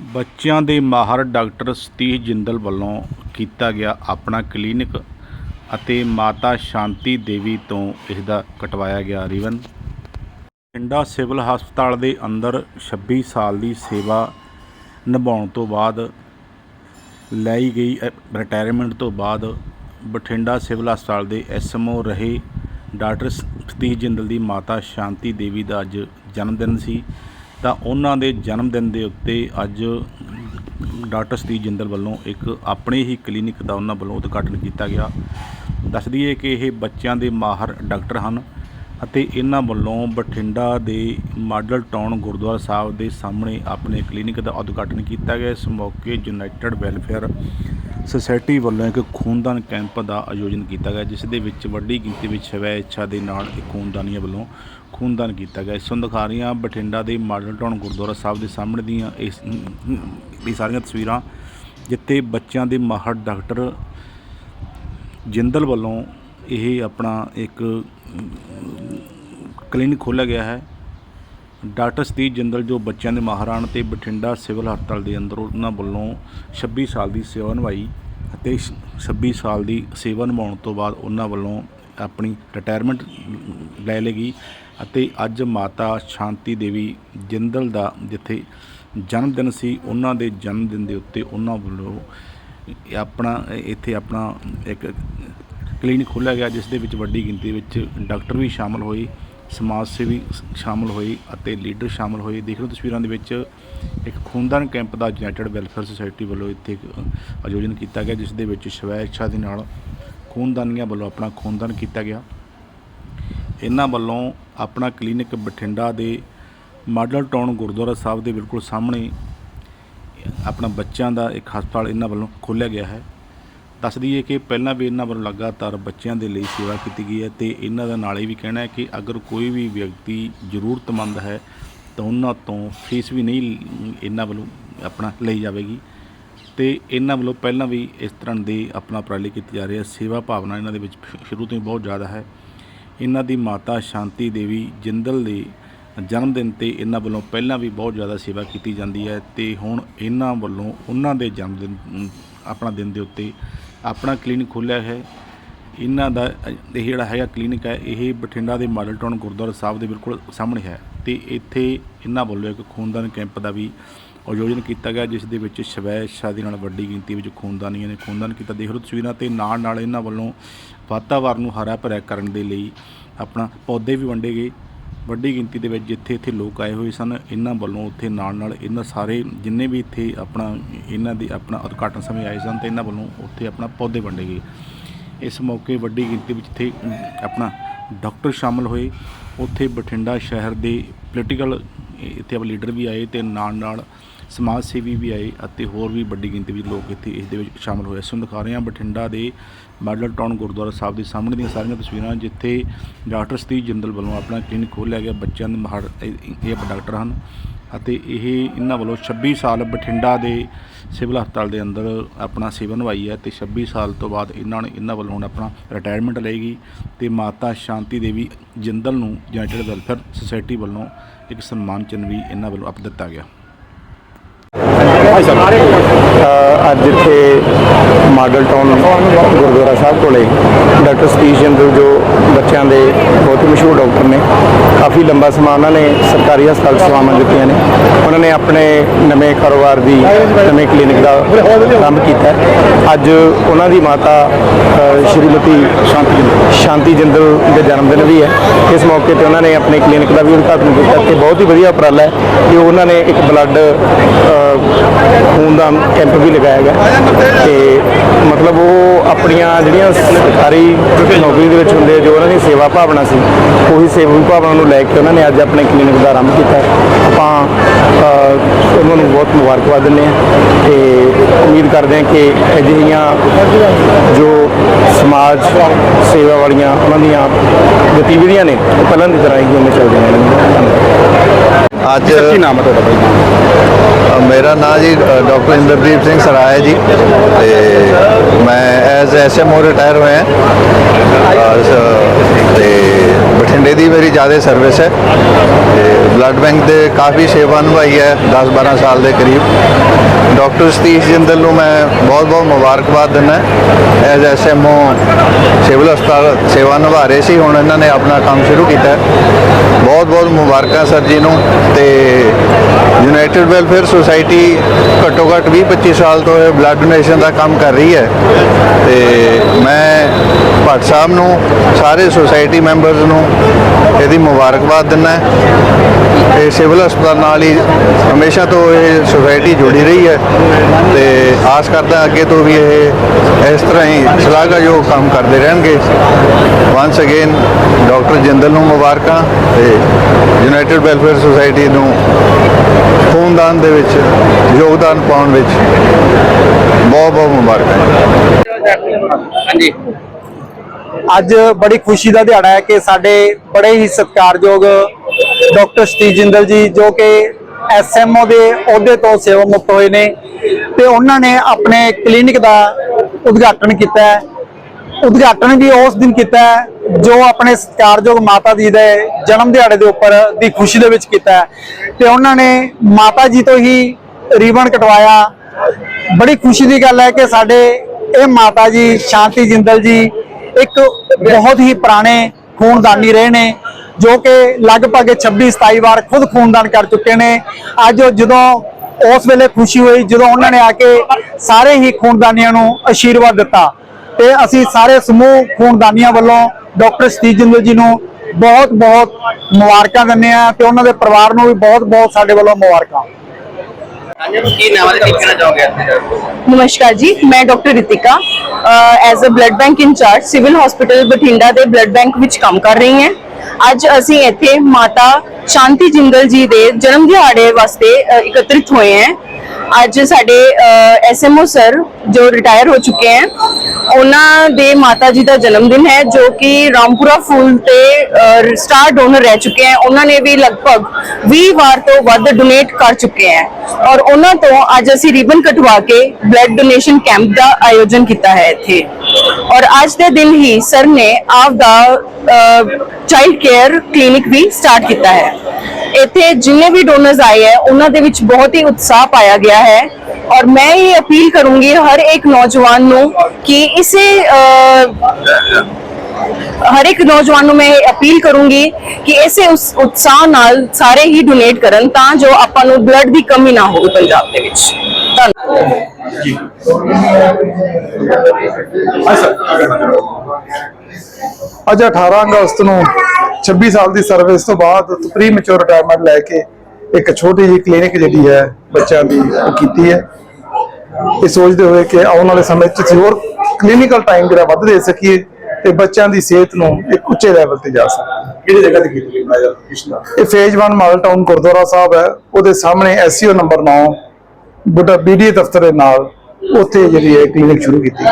ਬੱਚਿਆਂ ਦੇ ਮਾਹਰ ਡਾਕਟਰ ਸਤੀਸ਼ ਜਿੰਦਲ ਵੱਲੋਂ ਕੀਤਾ ਗਿਆ ਆਪਣਾ ਕਲੀਨਿਕ ਅਤੇ ਮਾਤਾ ਸ਼ਾਂਤੀ ਦੇਵੀ ਤੋਂ ਇਸ ਦਾ ਕਟਵਾਇਆ ਗਿਆ ਰਿਬਨ ਪਿੰਡਾ ਸਿਵਲ ਹਸਪਤਾਲ ਦੇ ਅੰਦਰ 26 ਸਾਲ ਦੀ ਸੇਵਾ ਨਿਭਾਉਣ ਤੋਂ ਬਾਅਦ, ਲਈ ਗਈ ਰਿਟਾਇਰਮੈਂਟ ਤੋਂ ਬਾਅਦ ਬਠਿੰਡਾ ਸਿਵਲ ਹਸਪਤਾਲ ਦੇ ਐਸਐਮਓ ਰਹੇ ਡਾਕਟਰ ਸਤੀਸ਼ ਜਿੰਦਲ ਦੀ ਮਾਤਾ ਸ਼ਾਂਤੀ ਦੇਵੀ ਦਾ ਅੱਜ ਜਨਮ ਦਿਨ ਸੀ। ਤਾਂ ਉਹਨਾਂ ਦੇ ਜਨਮ ਦਿਨ ਦੇ ਉੱਤੇ ਅੱਜ ਡਾਕਟਰ ਸਤੀਸ਼ ਜਿੰਦਲ ਵੱਲੋਂ ਇੱਕ ਆਪਣੇ ਹੀ ਕਲੀਨਿਕ ਦਾ ਉਹਨਾਂ ਵੱਲੋਂ ਉਦਘਾਟਨ ਕੀਤਾ ਗਿਆ। ਦੱਸ ਦਈਏ ਕਿ ਇਹ ਬੱਚਿਆਂ ਦੇ ਮਾਹਰ ਡਾਕਟਰ ਹਨ ਅਤੇ ਇਹਨਾਂ ਵੱਲੋਂ ਬਠਿੰਡਾ ਦੇ ਮਾਡਲ ਟਾਊਨ ਗੁਰਦੁਆਰਾ ਸਾਹਿਬ ਦੇ ਸਾਹਮਣੇ ਆਪਣੇ ਕਲੀਨਿਕ ਦਾ ਉਦਘਾਟਨ ਕੀਤਾ ਗਿਆ। ਇਸ ਮੌਕੇ ਯੂਨਾਈਟਿਡ ਵੈਲਫੇਅਰ ਸੁਸਾਇਟੀ ਵੱਲੋਂ ਇੱਕ ਖੂਨਦਾਨ ਕੈਂਪ ਦਾ ਆਯੋਜਨ ਕੀਤਾ ਗਿਆ, ਜਿਸ ਦੇ ਵਿੱਚ ਵੱਡੀ ਗਿਣਤੀ ਵਿੱਚ ਸਵੈ ਇੱਛਾ ਦੇ ਨਾਲ ਇੱਕ ਖੂਨਦਾਨੀਆਂ ਵੱਲੋਂ ਖੂਨਦਾਨ ਕੀਤਾ ਗਿਆ। ਇਸ ਨੂੰ ਦਿਖਾ ਰਹੀਆਂ ਬਠਿੰਡਾ ਦੇ ਮਾਡਲ ਟਾਊਨ ਗੁਰਦੁਆਰਾ ਸਾਹਿਬ ਦੇ ਸਾਹਮਣੇ ਦੀਆਂ ਇਸ, ਇਹ ਸਾਰੀਆਂ ਤਸਵੀਰਾਂ, ਜਿੱਥੇ ਬੱਚਿਆਂ ਦੇ ਮਾਹਰ ਡਾਕਟਰ ਜਿੰਦਲ ਵੱਲੋਂ ਇਹ ਆਪਣਾ ਇੱਕ ਕਲੀਨਿਕ ਖੋਲ੍ਹਿਆ ਗਿਆ ਹੈ। ਡਾਕਟਰ ਸਤੀਸ਼ ਜਿੰਦਲ ਜੋ ਬੱਚਿਆਂ ਦੇ ਮਾਹਰਾਂ ਤੇ ਬਠਿੰਡਾ ਸਿਵਲ ਹਸਪਤਾਲ ਦੇ ਅੰਦਰ ਉਹਨਾਂ ਵੱਲੋਂ 26 ਸਾਲ ਦੀ ਸੇਵਾ ਨਿਭਾਈ ਅਤੇ 26 ਸਾਲ ਦੀ ਸੇਵਾ ਨਿਭਾਉਣ ਤੋਂ ਬਾਅਦ ਉਹਨਾਂ ਵੱਲੋਂ ਆਪਣੀ ਰਿਟਾਇਰਮੈਂਟ ਲੈ ਲੇਗੀ ਅਤੇ ਅੱਜ ਮਾਤਾ ਸ਼ਾਂਤੀ ਦੇਵੀ ਜਿੰਦਲ ਦਾ ਜਿੱਥੇ ਜਨਮ ਦਿਨ ਸੀ, ਉਹਨਾਂ ਦੇ ਜਨਮ ਦਿਨ ਦੇ ਉੱਤੇ ਉਹਨਾਂ ਵੱਲੋਂ ਆਪਣਾ, ਇੱਥੇ ਆਪਣਾ ਇੱਕ ਕਲੀਨਿਕ ਖੋਲ੍ਹਿਆ ਗਿਆ, ਜਿਸ ਦੇ ਵਿੱਚ ਵੱਡੀ ਗਿਣਤੀ ਵਿੱਚ ਡਾਕਟਰ ਵੀ ਸ਼ਾਮਲ ਹੋਏ। ਸਮਾਜ ਸੇਵੀ ਸ਼ਾਮਲ ਹੋਏ ਅਤੇ ਲੀਡਰ ਸ਼ਾਮਲ ਹੋਏ। ਦੇਖ ਲਓ ਤਸਵੀਰਾਂ ਦੇ ਵਿੱਚ ਇੱਕ ਖੂਨਦਾਨ ਕੈਂਪ ਦਾ ਯੂਨਾਈਟਿਡ ਵੈਲਫੇਅਰ ਸੁਸਾਇਟੀ ਵੱਲੋਂ ਇੱਥੇ ਇੱਕ ਆਯੋਜਨ ਕੀਤਾ ਗਿਆ, ਜਿਸ ਦੇ ਵਿੱਚ ਸਵੈ ਇੱਛਾ ਦੇ ਨਾਲ ਖੂਨਦਾਨੀਆਂ ਵੱਲੋਂ ਆਪਣਾ ਖੂਨਦਾਨ ਕੀਤਾ ਗਿਆ। ਇਹਨਾਂ ਵੱਲੋਂ ਆਪਣਾ ਕਲੀਨਿਕ ਬਠਿੰਡਾ ਦੇ ਮਾਡਲ ਟਾਊਨ ਗੁਰਦੁਆਰਾ ਸਾਹਿਬ ਦੇ ਬਿਲਕੁਲ ਸਾਹਮਣੇ ਆਪਣਾ ਬੱਚਿਆਂ ਦਾ ਇੱਕ ਹਸਪਤਾਲ ਇਹਨਾਂ ਵੱਲੋਂ ਖੋਲ੍ਹਿਆ ਗਿਆ ਹੈ। ਦੱਸ ਦਈਏ ਕਿ ਪਹਿਲਾਂ ਵੀ ਇਹਨਾਂ ਵੱਲੋਂ ਲਗਾਤਾਰ ਬੱਚਿਆਂ ਦੇ ਲਈ ਸੇਵਾ ਕੀਤੀ ਗਈ ਹੈ ਤੇ ਇਹਨਾਂ ਦਾ ਨਾਲੇ ਵੀ ਕਹਿਣਾ ਹੈ ਕਿ ਅਗਰ ਕੋਈ ਵੀ ਵਿਅਕਤੀ ਜ਼ਰੂਰਤਮੰਦ ਹੈ ਤਾਂ ਉਹਨਾਂ ਤੋਂ ਫੀਸ ਵੀ ਨਹੀਂ ਇਹਨਾਂ ਵੱਲੋਂ ਆਪਣਾ ਲਈ ਜਾਵੇਗੀ। ਤੇ ਇਹਨਾਂ ਵੱਲੋਂ ਪਹਿਲਾਂ ਵੀ ਇਸ ਤਰ੍ਹਾਂ ਦੇ ਆਪਣਾ ਉਪਰਾਲੇ ਕੀਤੇ ਜਾ ਰਹੇ ਹੈ ਸੇਵਾ ਭਾਵਨਾ ਇਹਨਾਂ ਦੇ ਵਿੱਚ ਸ਼ੁਰੂ ਤੋਂ ਹੀ ਬਹੁਤ ਜ਼ਿਆਦਾ ਹੈ। ਇਹਨਾਂ ਦੀ ਮਾਤਾ ਸ਼ਾਂਤੀ ਦੇਵੀ ਜਿੰਦਲ ਦੇ ਜਨਮ ਦਿਨ ਤੇ ਇਹਨਾਂ ਵੱਲੋਂ ਪਹਿਲਾਂ ਵੀ ਬਹੁਤ ਜ਼ਿਆਦਾ ਸੇਵਾ ਕੀਤੀ ਜਾਂਦੀ ਹੈ ਤੇ ਹੁਣ ਇਹਨਾਂ ਵੱਲੋਂ ਉਹਨਾਂ ਦੇ ਜਨਮ ਦਿਨ ਆਪਣਾ ਦਿਨ ਦੇ ਉੱਤੇ ਆਪਣਾ ਕਲੀਨਿਕ ਖੋਲ੍ਹਿਆ ਹੈ। ਇਹਨਾਂ ਦਾ, ਇਹ ਜਿਹੜਾ ਹੈਗਾ ਕਲੀਨਿਕ ਹੈ, ਇਹ ਬਠਿੰਡਾ ਦੇ ਮਾਡਲ ਟਾਊਨ ਗੁਰਦੁਆਰਾ ਸਾਹਿਬ ਦੇ ਬਿਲਕੁਲ ਸਾਹਮਣੇ ਹੈ ਤੇ ਇੱਥੇ ਇਹਨਾਂ ਵੱਲੋਂ ਇੱਕ ਖੂਨਦਾਨ ਕੈਂਪ ਦਾ ਵੀ ਆਯੋਜਨ ਕੀਤਾ ਗਿਆ, ਜਿਸ ਦੇ ਵਿੱਚ ਸਵੈ ਇੱਛਾ ਦੇ ਨਾਲ ਵੱਡੀ ਗਿਣਤੀ ਵਿੱਚ ਖੂਨਦਾਨੀਆਂ ਨੇ ਖੂਨਦਾਨ ਕੀਤਾ। ਦੇਖ ਲਓ ਤਸਵੀਰਾਂ ਤੇ ਨਾਲ ਨਾਲ ਇਹਨਾਂ ਵੱਲੋਂ ਵਾਤਾਵਰਨ ਨੂੰ ਹਰਾ ਭਰਿਆ ਕਰਨ ਦੇ ਲਈ ਆਪਣਾ ਪੌਦੇ ਵੀ ਵੰਡੇ ਗਏ। ਵੱਡੀ ਗਿਣਤੀ ਦੇ ਵਿੱਚ ਜਿੱਥੇ ਇੱਥੇ ਲੋਕ ਆਏ ਹੋਏ ਸਨ, ਇਹਨਾਂ ਵੱਲੋਂ ਉੱਥੇ ਨਾਲ ਨਾਲ ਇਹਨਾਂ ਸਾਰੇ ਜਿੰਨੇ ਵੀ ਇੱਥੇ ਆਪਣਾ ਇਹਨਾਂ ਦੇ ਆਪਣਾ ਉਦਘਾਟਨ ਸਮੇਂ ਆਏ ਸਨ ਤੇ ਇਹਨਾਂ ਵੱਲੋਂ ਉੱਥੇ ਆਪਣਾ ਪੌਦੇ ਵੰਡੇ ਗਏ। ਇਸ ਮੌਕੇ ਵੱਡੀ ਗਿਣਤੀ ਵਿੱਚ ਇੱਥੇ ਆਪਣਾ ਡਾਕਟਰ ਸ਼ਾਮਲ ਹੋਏ। ਉੱਥੇ ਬਠਿੰਡਾ ਸ਼ਹਿਰ ਦੇ ਪੋਲੀਟੀਕਲ ਇੱਥੇ ਆਪ ਲੀਡਰ ਵੀ ਆਏ ਤੇ ਨਾਲ ਨਾਲ ਸਮਾਜ ਸੇਵੀ ਵੀ ਆਏ ਅਤੇ ਹੋਰ ਵੀ ਵੱਡੀ ਗਿਣਤੀ ਵਿੱਚ ਲੋਕ ਇੱਥੇ ਇਸ ਦੇ ਵਿੱਚ ਸ਼ਾਮਲ ਹੋਏ। ਇਸ ਨੂੰ ਦਿਖਾ ਰਹੇ ਹਾਂ ਬਠਿੰਡਾ ਦੇ ਮਾਡਲ ਟਾਊਨ ਗੁਰਦੁਆਰਾ ਸਾਹਿਬ ਦੇ ਸਾਹਮਣੇ ਦੀਆਂ ਸਾਰੀਆਂ ਤਸਵੀਰਾਂ ਜਿੱਥੇ ਡਾਕਟਰ ਸਤੀ ਜਿੰਦਲ ਵੱਲੋਂ ਆਪਣਾ ਕਲੀਨਿਕ ਖੋਲ੍ਹਿਆ ਗਿਆ। ਬੱਚਿਆਂ ਦੇ ਮਾਹਰ ਇਹ ਇਹ ਡਾਕਟਰ ਹਨ ਅਤੇ ਇਹ ਇਹਨਾਂ ਵੱਲੋਂ 26 ਸਾਲ ਬਠਿੰਡਾ ਦੇ ਸਿਵਲ ਹਸਪਤਾਲ ਦੇ ਅੰਦਰ ਆਪਣਾ ਸੇਵਾ ਨਿਭਾਈ ਹੈ ਤੇ 26 ਸਾਲ ਤੋਂ ਬਾਅਦ ਇਹਨਾਂ ਨੇ ਇਹਨਾਂ ਵੱਲੋਂ ਹੁਣ ਆਪਣਾ ਰਿਟਾਇਰਮੈਂਟ ਲਏਗੀ ਤੇ ਮਾਤਾ ਸ਼ਾਂਤੀ ਦੇਵੀ ਜਿੰਦਲ ਨੂੰ ਯੂਨਾਈਟਿਡ ਵੈਲਫੇਅਰ ਸੁਸਾਇਟੀ ਵੱਲੋਂ ਇੱਕ ਸਨਮਾਨ ਚਿੰਨ੍ਹ ਵੀ ਇਹਨਾਂ ਵੱਲੋਂ ਅਪ ਦਿੱਤਾ ਗਿਆ। ਅੱਜ ਇੱਥੇ ਮਾਡਲ ਟਾਊਨ ਗੁਰਦੁਆਰਾ ਸਾਹਿਬ ਕੋਲੇ ਡਾਕਟਰ ਸਤੀਸ਼ ਜਿੰਦਲ ਜੋ ਬੱਚਿਆਂ ਦੇ ਬਹੁਤ ਹੀ ਮਸ਼ਹੂਰ ਡਾਕਟਰ ਨੇ। ਕਾਫੀ ਲੰਬਾ ਸਮਾਂ ਉਹਨਾਂ ਨੇ ਸਰਕਾਰੀ ਹਸਪਤਾਲ 'ਚ ਸੇਵਾਵਾਂ ਦਿੱਤੀਆਂ ਨੇ। ਉਹਨਾਂ ਨੇ ਆਪਣੇ ਨਵੇਂ ਕਾਰੋਬਾਰ ਦੀ, ਨਵੇਂ ਕਲੀਨਿਕ ਦਾ ਆਰੰਭ ਕੀਤਾ ਅੱਜ ਉਹਨਾਂ ਦੀ ਮਾਤਾ ਸ਼੍ਰੀਮਤੀ ਸ਼ਾਂਤੀ ਜਿੰਦਲ ਸ਼ਾਂਤੀ ਜਿੰਦਲ ਦੇ ਜਨਮ ਦਿਨ ਵੀ ਹੈ। ਇਸ ਮੌਕੇ ਤੇ ਉਹਨਾਂ ਨੇ ਆਪਣੇ ਕਲੀਨਿਕ ਦਾ ਵੀ ਉਦਘਾਟਨ ਕੀਤਾ। ਤੇ ਬਹੁਤ ਹੀ ਵਧੀਆ ਉਪਰਾਲਾ ਹੈ ਕਿ ਉਹਨਾਂ ਨੇ ਇੱਕ ਬਲੱਡ ਖੂਨਦਾਨ ਕੈਂਪ ਵੀ ਲਗਾਇਆ ਗਿਆ ਤੇ ਮਤਲਬ ਉਹ ਆਪਣੀਆਂ ਜਿਹੜੀਆਂ ਸਰਕਾਰੀ ਨੌਕਰੀ ਦੇ ਵਿੱਚ ਹੁੰਦੇ ਜੋ ਉਹਨਾਂ ਦੀ ਸੇਵਾ ਭਾਵਨਾ ਸੀ। ਉਹੀ ਸੇਵਾ ਭਾਵਨਾ ਨੂੰ ਲੈ ਕੇ ਉਹਨਾਂ ਨੇ ਅੱਜ ਆਪਣੇ ਕਲੀਨਿਕ ਦਾ ਆਰੰਭ ਕੀਤਾ। ਆਪਾਂ ਉਹਨਾਂ ਨੂੰ ਬਹੁਤ ਮੁਬਾਰਕਬਾਦ ਦਿੰਦੇ ਹਾਂ ਤੇ ਉਮੀਦ ਕਰਦੇ ਹਾਂ ਕਿ ਅਜਿਹੀਆਂ ਜੋ ਸਮਾਜ ਸੇਵਾ ਵਾਲੀਆਂ ਉਹਨਾਂ ਦੀਆਂ ਗਤੀਵਿਧੀਆਂ ਨੇ ਉਹ ਪਹਿਲਾਂ ਦੀ ਤਰ੍ਹਾਂ ਹੀ ਉਹਨੇ ਚੱਲਦੀਆਂ ਰਹਿਣਗੀਆਂ ਅੱਜ ਕੀ ਨਾਮ ਹੈ ਤੁਹਾਡਾ ਭਾਈ? ਮੇਰਾ ਨਾਮ ਜੀ ਡਾਕਟਰ ਇੰਦਰਦੀਪ ਸਿੰਘ ਸਰਾਏ ਜੀ ਤੇ ਮੈਂ ਐਜ਼ ਐਸਐਮਓ ਰਿਟਾਇਰ ਹੋਏ ਹਾਂ ਤੇ ਬਠਿੰਡੇ ਦੀ ਮੇਰੀ ਜ਼ਿਆਦਾ ਸਰਵਿਸ ਹੈ। ਤੇ ਬਲੱਡ ਬੈਂਕ ਦੇ ਕਾਫੀ ਸੇਵਾ ਨਿਭਾਈ ਹੈ 10-12 ਸਾਲ ਦੇ ਕਰੀਬ। ਡਾਕਟਰ ਸਤੀਸ਼ ਜਿੰਦਲ ਨੂੰ ਮੈਂ ਬਹੁਤ-ਬਹੁਤ ਮੁਬਾਰਕਬਾਦ ਦਿੰਦਾ ਐਜ਼ ਐਸਐਮਓ ਸਿਵਲ ਹਸਪਤਾਲ ਸੇਵਾ ਨਿਭਾ ਰਹੇ ਸੀ, ਹੁਣ ਇਹਨਾਂ ਨੇ ਆਪਣਾ ਕੰਮ ਸ਼ੁਰੂ ਕੀਤਾ ਬਹੁਤ-ਬਹੁਤ ਮੁਬਾਰਕਾਂ ਸਰ ਜੀ ਨੂੰ ਤੇ ਯੂਨਾਈਟਿਡ ਵੈਲਫੇਅਰ ਸੁਸਾਇਟੀ ਘੱਟੋ ਘੱਟ 20-25 ਸਾਲ ਤੋਂ ਇਹ ਬਲੱਡ ਡੋਨੇਸ਼ਨ ਦਾ ਕੰਮ ਕਰ ਰਹੀ ਹੈ। ਤੇ ਮੈਂ ਭੱਟ ਸਾਹਿਬ ਨੂੰ, ਸਾਰੇ ਸੁਸਾਇਟੀ ਮੈਂਬਰਸ ਨੂੰ ਇਹਦੀ ਮੁਬਾਰਕਬਾਦ ਦਿੰਦਾ ਇਹ ਸਿਵਲ ਹਸਪਤਾਲ ਨਾਲ ਹੀ ਹਮੇਸ਼ਾ ਤੋਂ ਇਹ ਸੁਸਾਇਟੀ ਜੁੜੀ ਰਹੀ ਹੈ ਤੇ ਆਸ ਕਰਦਾ ਅੱਗੇ ਤੋਂ ਵੀ ਇਹ ਇਸ ਤਰ੍ਹਾਂ ਹੀ ਸ਼ਲਾਘਾਯੋਗ ਕੰਮ ਕਰਦੇ ਰਹਿਣਗੇ। ਵਾਂਸ ਅਗੇਨ ਡਾਕਟਰ ਜਿੰਦਲ ਨੂੰ ਮੁਬਾਰਕਾਂ ਤੇ ਯੂਨਾਈਟਿਡ ਵੈਲਫੇਅਰ ਸੁਸਾਇਟੀ ਨੂੰ ਖੂਨਦਾਨ ਦੇ ਵਿੱਚ, ਯੋਗਦਾਨ ਪਾਉਣ ਵਿੱਚ ਬਹੁਤ ਬਹੁਤ ਮੁਬਾਰਕਾਂ। ਹਾਂਜੀ। ਅੱਜ ਬੜੀ ਖੁਸ਼ੀ ਦਾ ਦਿਹਾੜਾ ਹੈ ਕਿ ਸਾਡੇ ਬੜੇ ਹੀ ਸਤਿਕਾਰਯੋਗ ਡਾਕਟਰ ਸਤੀਸ਼ ਜਿੰਦਲ ਜੀ ਜੋ ਕਿ ਐਸਐਮਓ ਦੇ ਅਹੁਦੇ ਤੋਂ ਸੇਵਾ ਮੁਕਤ ਹੋਏ ਨੇ ਤੇ ਉਹਨਾਂ ਨੇ ਆਪਣੇ ਕਲੀਨਿਕ ਦਾ ਉਦਘਾਟਨ ਕੀਤਾ ਹੈ। ਉਦਘਾਟਨ ਵੀ ਉਸ ਦਿਨ ਕੀਤਾ ਹੈ ਜੋ ਆਪਣੇ ਸਤਿਕਾਰਯੋਗ ਮਾਤਾ ਜੀ ਦੇ ਜਨਮ ਦਿਹਾੜੇ ਦੇ ਉੱਪਰ ਦੀ ਖੁਸ਼ੀ ਦੇ ਵਿੱਚ ਕੀਤਾ ਹੈ। ਤੇ ਉਹਨਾਂ ਨੇ ਮਾਤਾ ਜੀ ਤੋਂ ਹੀ ਰੀਬਨ ਕਟਵਾਇਆ। ਬੜੀ ਖੁਸ਼ੀ ਦੀ ਗੱਲ ਹੈ ਕਿ ਸਾਡੇ ਇਹ ਮਾਤਾ ਜੀ ਸ਼ਾਂਤੀ ਜਿੰਦਲ ਜੀ ਇੱਕ ਬਹੁਤ ਹੀ ਪੁਰਾਣੇ ਖੂਨਦਾਨੀ ਰਹੇ ਨੇ, ਜੋ ਕਿ ਲਗਭਗ 26 27 ਵਾਰ ਖੁਦ ਖੂਨਦਾਨ ਕਰ ਚੁੱਕੇ ਨੇ। ਅੱਜ ਜਦੋਂ ਉਸ ਵੇਲੇ ਖੁਸ਼ੀ ਹੋਈ, ਜਦੋਂ ਉਹਨਾਂ ਨੇ ਆ ਕੇ ਸਾਰੇ ਹੀ ਖੂਨਦਾਨੀਆਂ ਨੂੰ ਅਸ਼ੀਰਵਾਦ ਦਿੱਤਾ। ਤੇ ਅਸੀਂ ਸਾਰੇ ਸਮੂਹ ਖੂਨਦਾਨੀਆਂ ਵੱਲੋਂ ਡਾਕਟਰ ਸਤੀਸ਼ ਜਿੰਦਲ ਜੀ ਨੂੰ ਬਹੁਤ ਬਹੁਤ ਮੁਬਾਰਕਾਂ ਦਿੰਦੇ ਆ ਤੇ ਉਹਨਾਂ ਦੇ ਪਰਿਵਾਰ ਨੂੰ ਵੀ ਬਹੁਤ ਬਹੁਤ ਸਾਡੇ ਵੱਲੋਂ ਮੁਬਾਰਕਾਂ। ਕੀ ਨਾਮ ਹੈ? ਕੀ ਕਹਿਣਾ ਚਾਹੋਗੇ ਨਮਸਕਾਰ ਜੀ ਮੈਂ doctor Ritika as a blood bank incharge civil hospital Bathinda ਦੇ ਬਲੱਡ ਬੈਂਕ ਵਿੱਚ ਕੰਮ ਕਰ ਰਹੀ ਹਾਂ। ਅੱਜ ਅਸੀਂ ਇੱਥੇ ਮਾਤਾ ਸ਼ਾਂਤੀ ਜਿੰਦਲ ਜੀ ਦੇ ਜਨਮ ਦਿਹਾੜੇ ਵਾਸਤੇ ਅ, ਇਕੱਤਰਿਤ ਹੋਏ ਹਾਂ। ਅੱਜ ਸਾਡੇ ਐਸਐਮਓ ਸਰ ਜੋ ਰਿਟਾਇਰ ਹੋ ਚੁੱਕੇ ਹੈ, ਉਹਨਾਂ ਦੇ ਮਾਤਾ ਜੀ ਦਾ ਜਨਮ ਦਿਨ ਹੈ, ਜੋ ਕਿ ਰਾਮਪੁਰਾ ਫੂਲ ਤੇ ਸਟਾਰ ਡੋਨਰ ਰਹਿ ਚੁੱਕੇ ਹੈ। ਉਹਨਾਂ ਨੇ ਵੀ ਲਗਭਗ 20 ਵਾਰ ਤੋਂ ਵੱਧ ਡੋਨੇਟ ਕਰ ਚੁੱਕੇ ਹੈ। ਔਰ ਉਹਨਾਂ ਤੋਂ ਅੱਜ ਅਸੀਂ ਰਿਬਨ ਕਟਵਾ ਕੇ ਬਲੱਡ ਡੋਨੇਸ਼ਨ ਕੈਂਪ ਦਾ ਆਯੋਜਨ ਕੀਤਾ ਹੈ ਇੱਥੇ। ਔਰ ਅੱਜ ਦੇ ਦਿਨ ਹੀ ਸਰ ਨੇ ਆਪ ਦਾ ਚਾਈਲਡ ਕੇਅਰ ਕਲੀਨਿਕ ਵੀ ਸਟਾਰਟ ਕੀਤਾ ਹੈ। ਇੱਥੇ ਜਿੰਨੇ ਵੀ ਡੋਨਰਸ ਆਏ ਹੈ, ਉਹਨਾਂ ਦੇ ਵਿੱਚ ਬਹੁਤ ਹੀ ਉਤਸ਼ਾਹ ਪਾਇਆ ਗਿਆ ਹੈ। ਔਰ ਮੈਂ ਇਹ ਅਪੀਲ ਕਰੂੰਗੀ ਹਰ ਇੱਕ ਨੌਜਵਾਨ ਨੂੰ ਕਿ ਇਸੇ ਹਰ ਇੱਕ ਨੌਜਵਾਨ ਨੂੰ ਮੈਂ ਇਹ ਅਪੀਲ ਕਰੂੰਗੀ ਕਿ ਇਸੇ ਉਸ ਉਤਸ਼ਾਹ ਨਾਲ ਸਾਰੇ ਹੀ ਡੋਨੇਟ ਕਰਨ ਤਾਂ ਜੋ ਆਪਾਂ ਨੂੰ ਬਲੱਡ ਦੀ ਕਮੀ ਨਾ ਹੋਵੇ ਪੰਜਾਬ ਦੇ ਵਿੱਚ। ਧੰਨਵਾਦ। ਅੱਜ 18 ਅਗਸਤ ਨੂੰ 26 ਸਾਲ ਦੀ ਸਰਵਿਸ ਤੋਂ ਬਾਅਦ ਪ੍ਰੀ ਮੈਚੁਰ ਰਿਟਾਇਰਮੈਂਟ ਲੈ ਕੇ ਇੱਕ ਛੋਟੀ ਜਿਹੀ ਕਲੀਨਿਕ ਜਿਹੜੀ ਹੈ ਬੱਚਿਆਂ ਦੀ ਉਹ ਕੀਤੀ ਹੈ। ਇਹ ਸੋਚਦੇ ਹੋਏ ਕਿ ਆਉਣ ਵਾਲੇ ਸਮੇਂ 'ਚ ਅਸੀਂ ਹੋਰ ਕਲੀਨਿਕਲ ਟਾਈਮ ਜਿਹੜਾ ਵੱਧ ਦੇ ਸਕੀਏ ਤੇ ਬੱਚਿਆਂ ਦੀ ਸਿਹਤ ਨੂੰ ਇੱਕ ਉੱਚੇ ਲੈਵਲ ਤੇ ਜਾ ਸਕੇ ਕਿਹੜੀ ਜਗ੍ਹਾ ਤੇ ਕੀਤੀ ਇਹ phase 1 model town gurdwara sahib ਹੈ। ਉਹਦੇ ਸਾਹਮਣੇ ਐਸਸੀਓ ਨੰਬਰ 9 ਬੁੱਢਾ ਬੀਡੀਏ ਦਫ਼ਤਰ ਦੇ ਨਾਲ ਉੱਥੇ ਜਿਹੜੀ ਹੈ ਕਲੀਨਿਕ ਸ਼ੁਰੂ ਕੀਤੀ।